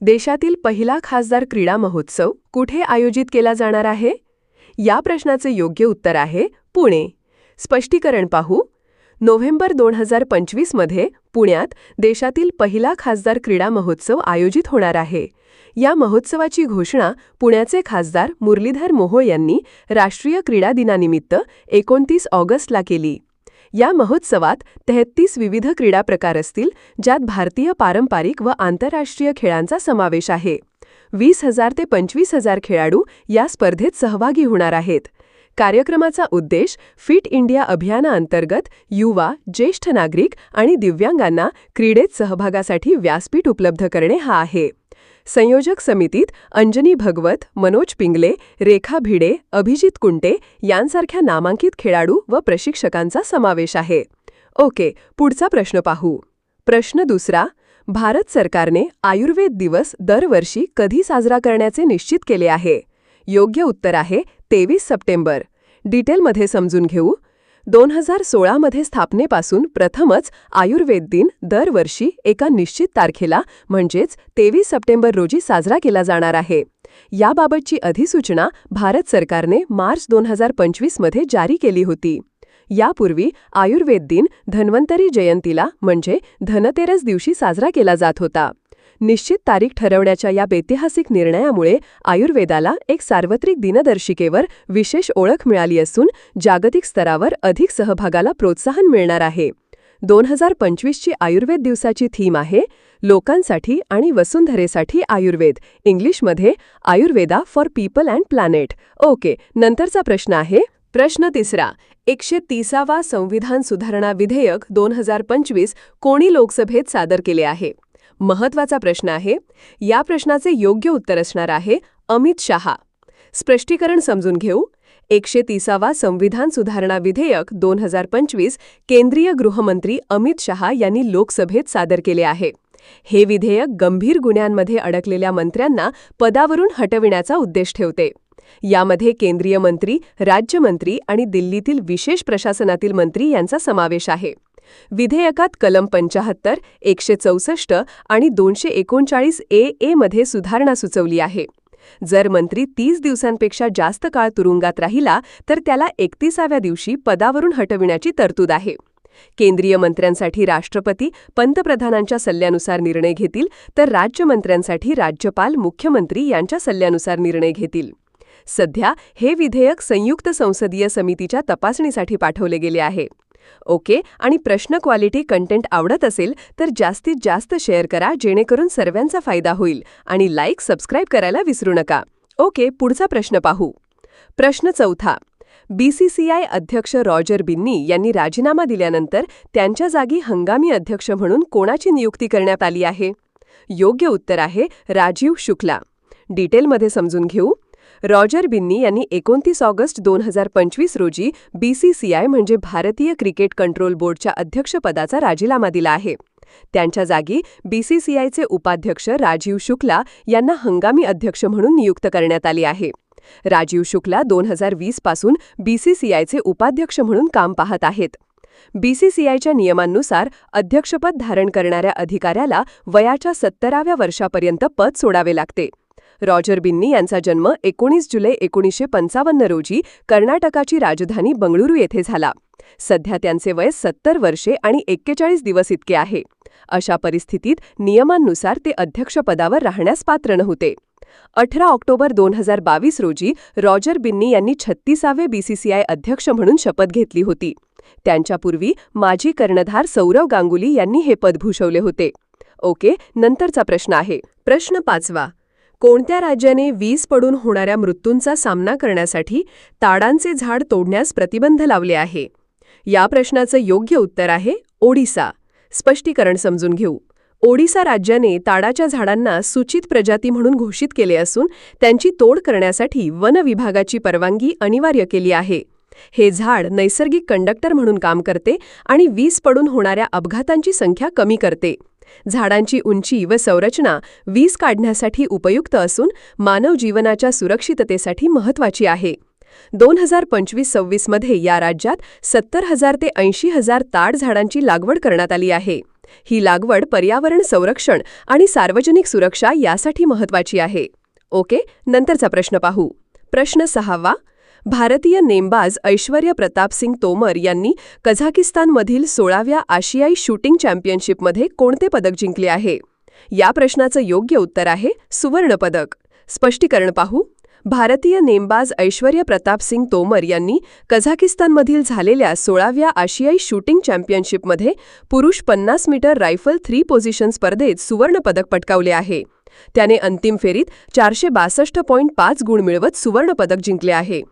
देशातील पहिला खासदार क्रीडा महोत्सव कुठे आयोजित केला जाणार आहे? या प्रश्नाचे योग्य उत्तर आहे पुणे. स्पष्टीकरण पाहू. नोव्हेंबर दोन हजार पंचवीसमध्ये पुण्यात देशातील पहिला खासदार क्रीडा महोत्सव आयोजित होणार आहे. या महोत्सवाची घोषणा पुण्याचे खासदार मुरलीधर मोहोळ यांनी राष्ट्रीय क्रीडा दिनानिमित्त एकोणतीस ऑगस्टला केली. या महोत्सवात तेहत्तीस विविध क्रीडा प्रकार असतील ज्यात भारतीय पारंपरिक व आंतरराष्ट्रीय खेळांचा समावेश आहे. वीस हजार ते पंचवीस हजार खेळाडू या स्पर्धेत सहभागी होणार आहेत. कार्यक्रमाचा उद्देश फिट इंडिया अभियानाअंतर्गत युवा ज्येष्ठ नागरिक आणि दिव्यांगांना क्रीडेत सहभागासाठी व्यासपीठ उपलब्ध करणे हा आहे. संयोजक समितीत अंजनी भगवत मनोज पिंगले रेखा भिडे अभिजित कुंटे यांसारख्या नामांकित खेळाडू व प्रशिक्षकांचा समावेश आहे. ओके पुढचा प्रश्न पाहू. प्रश्न दुसरा भारत सरकारने आयुर्वेद दिवस दरवर्षी कधी साजरा करण्याचे निश्चित केले आहे? योग्य उत्तर आहे तेवीस सप्टेंबर. डिटेलमध्ये समजून घेऊ. दोन हजार सोळामध्ये स्थापनेपासून प्रथमच आयुर्वेद दिन दरवर्षी एका निश्चित तारखेला म्हणजेच तेवीस सप्टेंबर रोजी साजरा केला जाणार आहे. याबाबतची अधिसूचना भारत सरकारने मार्च दोन हजार पंचवीसमध्ये जारी केली होती. यापूर्वी आयुर्वेद दिन धन्वंतरी जयंतीला म्हणजे धनतेरस दिवशी साजरा केला जात होता. निश्चित तारीख ठरवण्याच्या या ऐतिहासिक निर्णयामुळे आयुर्वेदाला एक सार्वत्रिक दिनदर्शिकेवर विशेष ओळख मिळाली असून जागतिक स्तरावर अधिक सहभागाला प्रोत्साहन मिळणार आहे. दोन हजार पंचवीसची आयुर्वेद दिवसाची थीम आहे लोकांसाठी आणि वसुंधरेसाठी आयुर्वेद. इंग्लिशमध्ये Ayurveda for people and planet. Okay नंतरचा प्रश्न आहे. प्रश्न तिसरा एकशे तीसावा संविधान सुधारणा विधेयक दोन हजार पंचवीस कोणी लोकसभेत सादर केले आहे? महत्त्वाचा प्रश्न आहे. या प्रश्नाचे योग्य उत्तर असणार आहे अमित शहा. स्पष्टीकरण समजून घेऊ. एकशे तिसावा संविधान सुधारणा विधेयक दोन हजार पंचवीस केंद्रीय गृहमंत्री अमित शहा यांनी लोकसभेत सादर केले आहे. हे विधेयक गंभीर गुन्ह्यांमध्ये अडकलेल्या मंत्र्यांना पदावरून हटविण्याचा उद्देश ठेवते. यामध्ये केंद्रीय मंत्री राज्यमंत्री आणि दिल्लीतील विशेष प्रशासनातील मंत्री यांचा समावेश आहे. विधेयकात कलम पंचाहत्तर एकशे चौसष्ट आणि दोनशे एकोणचाळीस ए एमध्ये सुधारणा सुचवली आहे. जर मंत्री तीस दिवसांपेक्षा जास्त काळ तुरुंगात राहिला तर त्याला एकतीसाव्या दिवशी पदावरून हटविण्याची तरतूद आहे. केंद्रीय मंत्र्यांसाठी राष्ट्रपती पंतप्रधानांच्या सल्ल्यानुसार निर्णय घेतील तर राज्यमंत्र्यांसाठी राज्यपाल मुख्यमंत्री यांच्या सल्ल्यानुसार निर्णय घेतील. सध्या हे विधेयक संयुक्त संसदीय समितीच्या तपासणीसाठी पाठवले गेले आहे. ओके आणि प्रश्न क्वालिटी कंटेंट आवडत असेल तर जास्तीत जास्त शेअर करा जेणेकरून सर्वांचा फायदा होईल. आणि लाईक सबस्क्राईब करायला विसरू नका. ओके पुढचा प्रश्न पाहू. प्रश्न चौथा. बीसीसीआय अध्यक्ष रॉजर बिन्नी यांनी राजीनामा दिल्यानंतर त्यांच्या जागी हंगामी अध्यक्ष म्हणून कोणाची नियुक्ती करण्यात आली आहे? योग्य उत्तर आहे राजीव शुक्ला. डिटेलमध्ये समजून घेऊ. रॉजर बिन्नी यांनी एकोणतीस ऑगस्ट दोन हजार पंचवीस रोजी बीसीसीआय म्हणजे भारतीय क्रिकेट कंट्रोल बोर्डच्या अध्यक्षपदाचा राजीनामा दिला आहे. त्यांच्या जागी बीसीसीआयचे उपाध्यक्ष राजीव शुक्ला यांना हंगामी अध्यक्ष म्हणून नियुक्त करण्यात आली आहे. राजीव शुक्ला दोन हजार वीसपासून बीसीसीआयचे उपाध्यक्ष म्हणून काम पाहत आहेत. बीसीसीआयच्या नियमांनुसार अध्यक्षपद धारण करणाऱ्या अधिकाऱ्याला वयाच्या सत्तराव्या वर्षापर्यंत पद सोडावे लागते. रॉजर बिन्नी यांचा जन्म एकोणीस जुलै एकोणीसशे पंचावन्न रोजी कर्नाटकाची राजधानी बंगळुरू येथे झाला. सध्या त्यांचे वय सत्तर वर्षे आणि एक्केचाळीस दिवस इतके आहे. अशा परिस्थितीत नियमांनुसार ते अध्यक्षपदावर राहण्यास पात्र नव्हते. अठरा ऑक्टोबर दोन हजार बावीस रोजी रॉजर बिन्नी यांनी छत्तीसावे बीसीसीआय अध्यक्ष म्हणून शपथ घेतली होती. त्यांच्यापूर्वी माजी कर्णधार सौरव गांगुली यांनी हे पद भूषवले होते. ओके नंतरचा प्रश्न आहे. प्रश्न पाचवा. कोणत्या राज्याने वीज पडून होणाऱ्या मृत्यूंचा सामना करण्यासाठी ताडांचे झाड तोडण्यास प्रतिबंध लावले आहे? या प्रश्नाचं योग्य उत्तर आहे ओडिसा. स्पष्टीकरण समजून घेऊ. ओडिसा राज्याने ताडाच्या झाडांना सूचित प्रजाती म्हणून घोषित केले असून त्यांची तोड करण्यासाठी वन विभागाची परवानगी अनिवार्य केली आहे. हे झाड नैसर्गिक कंडक्टर म्हणून काम करते आणि वीज पडून होणाऱ्या अपघातांची संख्या कमी करते. झाडांची उंची व संरचना वीज काढण्यासाठी उपयुक्त असून मानव जीवनाच्या सुरक्षिततेसाठी महत्त्वाची आहे. दोन हजार पंचवीस सव्वीसमध्ये या राज्यात सत्तर हजार ते ऐंशी हजार ताड झाडांची लागवड करण्यात आली आहे. ही लागवड पर्यावरण संरक्षण आणि सार्वजनिक सुरक्षा यासाठी महत्त्वाची आहे. ओके नंतरचा प्रश्न पाहू. प्रश्न सहावा भारतीय नेमबाज ऐश्वर्य प्रतापसिंग तोमर यांनी कझाकिस्तानमधील सोळाव्या आशियाई शूटिंग चॅम्पियनशिपमध्ये कोणते पदक जिंकले आहे? या प्रश्नाचं योग्य उत्तर आहे सुवर्णपदक स्पष्टीकरण पाहू. भारतीय नेमबाज ऐश्वर्य प्रतापसिंग तोमर यांनी कझाकिस्तानमधील झालेल्या सोळाव्या आशियाई शूटिंग चॅम्पियनशिपमध्ये पुरुष पन्नास मीटर रायफल थ्री पोझिशन स्पर्धेत सुवर्णपदक पटकावले आहे. त्याने अंतिम फेरीत चारशे बासष्ट पॉईंट पाच गुण मिळवत सुवर्णपदक जिंकले आहे.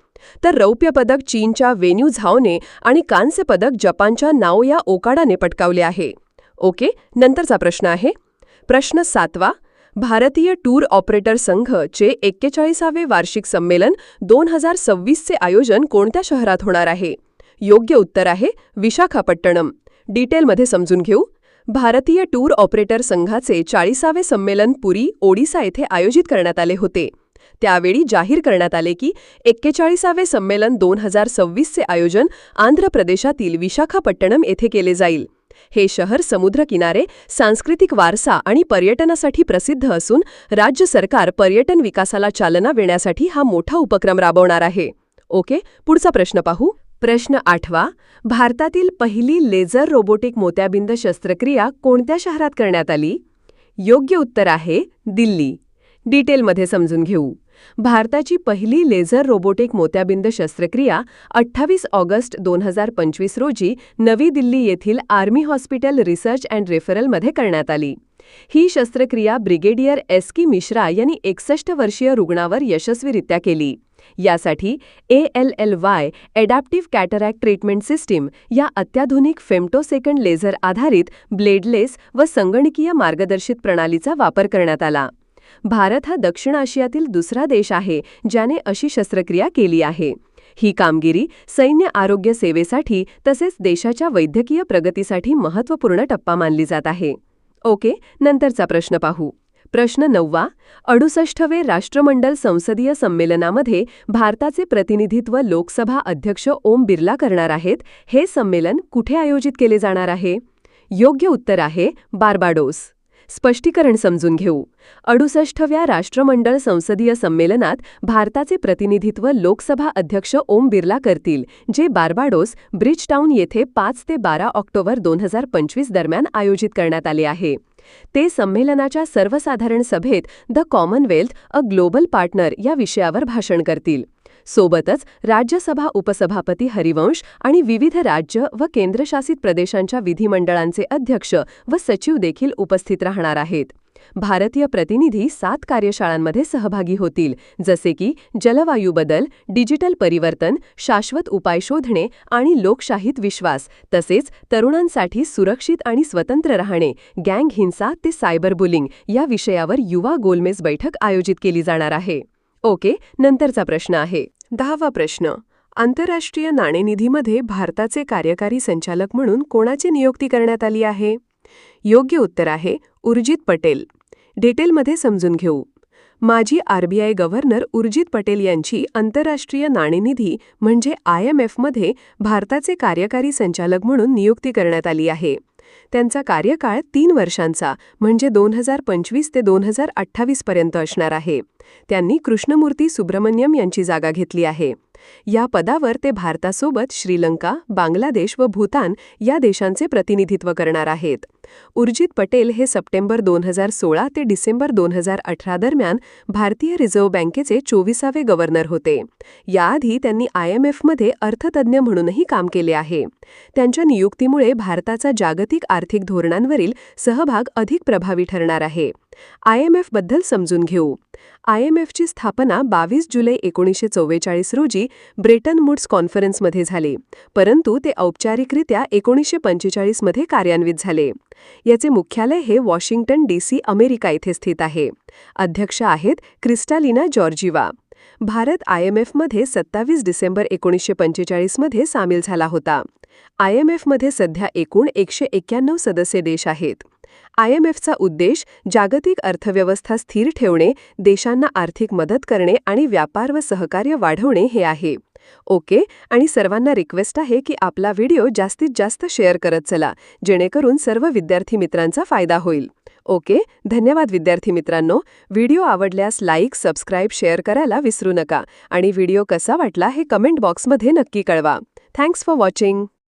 तर रौप्य पदक चीनच्या वेन्यू झाओने आणि कांस्य पदक जपानच्या नाओया ओकाडाने पटकावले आहे. ओके नंतरचा प्रश्न आहे. प्रश्न सातवा. भारतीय टूर ऑपरेटर संघ चे एक्केचाळीसावे वार्षिक संमेलन दोन हजार सव्वीसचे आयोजन कोणत्या शहरात होणार आहे? योग्य उत्तर आहे विशाखापट्टणम. डिटेलमध्ये समजून घेऊ. भारतीय टूर ऑपरेटर संघाचे चाळीसावे संमेलन पुरी ओडिसा येथे आयोजित करण्यात आले होते. त्यावेळी जाहीर करण्यात आले की एक्केचाळीसावे संमेलन दोन हजार सव्वीसचे आयोजन आंध्र प्रदेशातील विशाखापट्टणम येथे केले जाईल. हे शहर समुद्रकिनारे सांस्कृतिक वारसा आणि पर्यटनासाठी प्रसिद्ध असून राज्य सरकार पर्यटन विकासाला चालना देण्यासाठी हा मोठा उपक्रम राबवणार आहे. ओके पुढचा प्रश्न पाहू. प्रश्न आठवा. भारतातील पहिली लेझर रोबोटिक मोत्याबिंद शस्त्रक्रिया कोणत्या शहरात करण्यात आली? योग्य उत्तर आहे दिल्ली. डिटेलमध्ये समजून घेऊ. भारताची पहिली लेझर रोबोटिक मोत्याबिंद शस्त्रक्रिया अठ्ठावीस ऑगस्ट दोन हजार पंचवीस रोजी नवी दिल्ली येथील आर्मी हॉस्पिटल रिसर्च अँड रेफरलमध्ये करण्यात आली. ही शस्त्रक्रिया ब्रिगेडियर एस की मिश्रा यांनी एकसष्ट वर्षीय रुग्णावर यशस्वीरित्या केली. यासाठी A L L Y adaptive cataract treatment system या अत्याधुनिक फेम्टोसेकंड लेझर आधारित ब्लेडलेस व संगणकीय मार्गदर्शित प्रणालीचा वापर करण्यात आला. भारत हा दक्षिण आशियातील दुसरा देश आहे ज्याने अशी शस्त्रक्रिया केली आहे. ही कामगिरी सैन्य आरोग्य सेवेसाठी तसेच देशाच्या वैद्यकीय प्रगतीसाठी महत्त्वपूर्ण टप्पा मानली जात आहे. ओके नंतरचा प्रश्न पाहू. प्रश्न नववा अडुसष्टवे राष्ट्रमंडल संसदीय संमेलनामध्ये भारताचे प्रतिनिधित्व लोकसभा अध्यक्ष ओम बिर्ला करणार आहेत. हे संमेलन कुठे आयोजित केले जाणार आहे? योग्य उत्तर आहे बार्बाडोस. स्पष्टीकरण समजून घेऊ. अडुसष्टव्या राष्ट्रमंडळ संसदीय संमेलनात भारताचे प्रतिनिधित्व लोकसभा अध्यक्ष ओम बिर्ला करतील जे बार्बाडोस ब्रिजटाऊन येथे पाच ते बारा ऑक्टोबर दोन हजार पंचवीस दरम्यान आयोजित करण्यात आले आहे. ते संमेलनाच्या सर्वसाधारण सभेत the Commonwealth a global partner या विषयावर भाषण करतील. सोबतच राज्यसभा उपसभापती हरिवंश आणि विविध राज्य व केंद्रशासित प्रदेशांच्या विधिमंडळांचे अध्यक्ष व सचिव देखील उपस्थित राहणार आहेत. भारतीय प्रतिनिधी सात कार्यशाळांमध्ये सहभागी होतील जसे की जलवायू बदल डिजिटल परिवर्तन शाश्वत उपाय शोधणे आणि लोकशाहीत विश्वास तसेच तरुणांसाठी सुरक्षित आणि स्वतंत्र राहणे गँग हिंसा ते सायबर बुलिंग या विषयावर युवा गोलमेज बैठक आयोजित केली जाणार आहे. ओके नंतरचा प्रश्न आहे. दहावा प्रश्न. आंतरराष्ट्रीय नाणेनिधीमध्ये भारताचे कार्यकारी संचालक म्हणून कोणाची नियुक्ती करण्यात आली आहे? योग्य उत्तर आहे उर्जित पटेल. डिटेलमध्ये समजून घेऊ. माजी आरबीआय गव्हर्नर उर्जित पटेल यांची आंतरराष्ट्रीय नाणेनिधी म्हणजे आय एम एफमध्ये भारताचे कार्यकारी संचालक म्हणून नियुक्ती करण्यात आली आहे. त्यांचा कार्यकाळ तीन वर्षांचा म्हणजे दोन हजार पंचवीस ते दोन हजार अठ्ठावीस पर्यंत असणार आहे. त्यांनी कृष्णमूर्ती सुब्रमण्यम यांची जागा घेतली आहे. या पदावर ते भारतासोबत श्रीलंका बांगलादेश व भूतान या देशांचे प्रतिनिधित्व करणार आहेत. उर्जित पटेल हे सप्टेंबर दोन हजार सोळा ते डिसेंबर दोन हजार अठरा दरम्यान भारतीय रिझर्व्ह बँकेचे चोवीसावे गव्हर्नर होते. याआधी त्यांनी आय एम एफमध्ये अर्थतज्ज्ञ म्हणूनही काम केले आहे. त्यांच्या नियुक्तीमुळे भारताचा जागतिक आर्थिक धोरणांवरील सहभाग अधिक प्रभावी ठरणार आहे. आय एम एफबद्दल समजून घेऊ. आय एम एफची स्थापना बावीस जुलै एकोणीसशे चव्वेचाळीस रोजी ब्रेटन वुड्स कॉन्फरन्समध्ये झाली परंतु ते औपचारिकरित्या एकोणीसशे पंचेचाळीसमध्ये कार्यान्वित झाले. याचे मुख्यालय हे वॉशिंग्टन डी सी अमेरिका येथे स्थित आहे. अध्यक्ष आहेत Kristalina Georgieva. Bharat I M एफमध्ये सत्तावीस डिसेंबर एकोणीसशे पंचेचाळीसमध्ये सामील झाला होता. आय एम एफमध्ये सध्या एकूण एकशे एक्क्याण्णव सदस्य देश आहेत. आय एम एफचा उद्देश जागतिक अर्थव्यवस्था स्थिर ठेवणे देशांना आर्थिक मदत करणे आणि व्यापार व सहकार्य वाढवणे हे आहे. ओके? आणि सर्वांना रिक्वेस्ट आहे की आपला व्हिडिओ जास्तीत जास्त शेअर करत चला जेणेकरून सर्व विद्यार्थी मित्रांचा फायदा होईल. ओके? धन्यवाद विद्यार्थी मित्रांनो. व्हिडिओ आवडल्यास लाईक सबस्क्राईब शेअर करायला विसरू नका आणि व्हिडिओ कसा वाटला हे कमेंट बॉक्समध्ये नक्की कळवा. Thanks for watching.